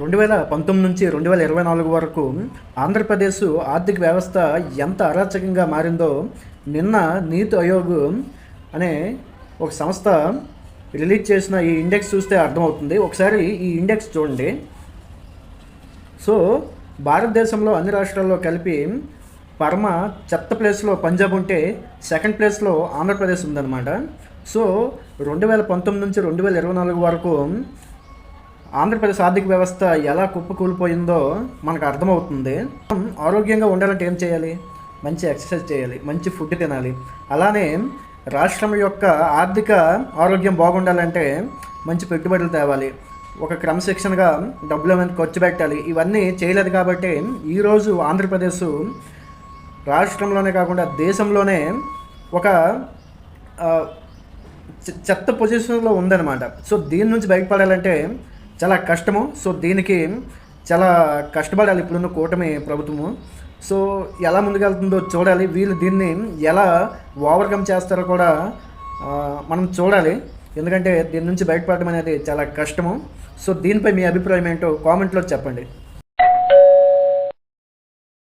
రెండు వేల పంతొమ్మిది నుంచి రెండు వేల ఇరవై నాలుగు వరకు ఆంధ్రప్రదేశ్ ఆర్థిక వ్యవస్థ ఎంత అరాచకంగా మారిందో నిన్న నీతి ఆయోగ్ అనే ఒక సంస్థ రిలీజ్ చేసిన ఈ ఇండెక్స్ చూస్తే అర్థమవుతుంది. ఒకసారి ఈ ఇండెక్స్ చూడండి. సో భారతదేశంలో అన్ని రాష్ట్రాల్లో కలిపి పరమ చెత్త ప్లేస్లో పంజాబ్ ఉంటే సెకండ్ ప్లేస్లో ఆంధ్రప్రదేశ్ ఉందన్నమాట. సో రెండు వేల పంతొమ్మిది నుంచి రెండు వేల ఇరవై నాలుగు వరకు ఆంధ్రప్రదేశ్ ఆర్థిక వ్యవస్థ ఎలా కుప్పకూలిపోయిందో మనకు అర్థమవుతుంది. మనం ఆరోగ్యంగా ఉండాలంటే ఏం చేయాలి? మంచి ఎక్సర్సైజ్ చేయాలి మంచి ఫుడ్ తినాలి. అలానే రాష్ట్రం యొక్క ఆర్థిక ఆరోగ్యం బాగుండాలంటే మంచి పెట్టుబడులు తేవాలి. ఒక క్రమశిక్షణగా డబ్బులు ఏమైనా ఖర్చు పెట్టాలి. ఇవన్నీ చేయలేదు కాబట్టి ఈరోజు ఆంధ్రప్రదేశ్ రాష్ట్రంలోనే కాకుండా దేశంలోనే ఒక చె- చెత్త పొజిషన్లో ఉందన్నమాట. సో దీని నుంచి బయటపడాలంటే చాలా కష్టము. సో దీనికి చాలా కష్టపడాలి ఇప్పుడున్న కూటమి ప్రభుత్వము. సో ఎలా ముందుకెళ్తుందో చూడాలి. వీళ్ళు దీన్ని ఎలా ఓవర్కమ్ చేస్తారో కూడా మనం చూడాలి. ఎందుకంటే దీని నుంచి బయటపడడం అనేది చాలా కష్టము. సో దీనిపై మీ అభిప్రాయం ఏంటో కామెంట్లో చెప్పండి.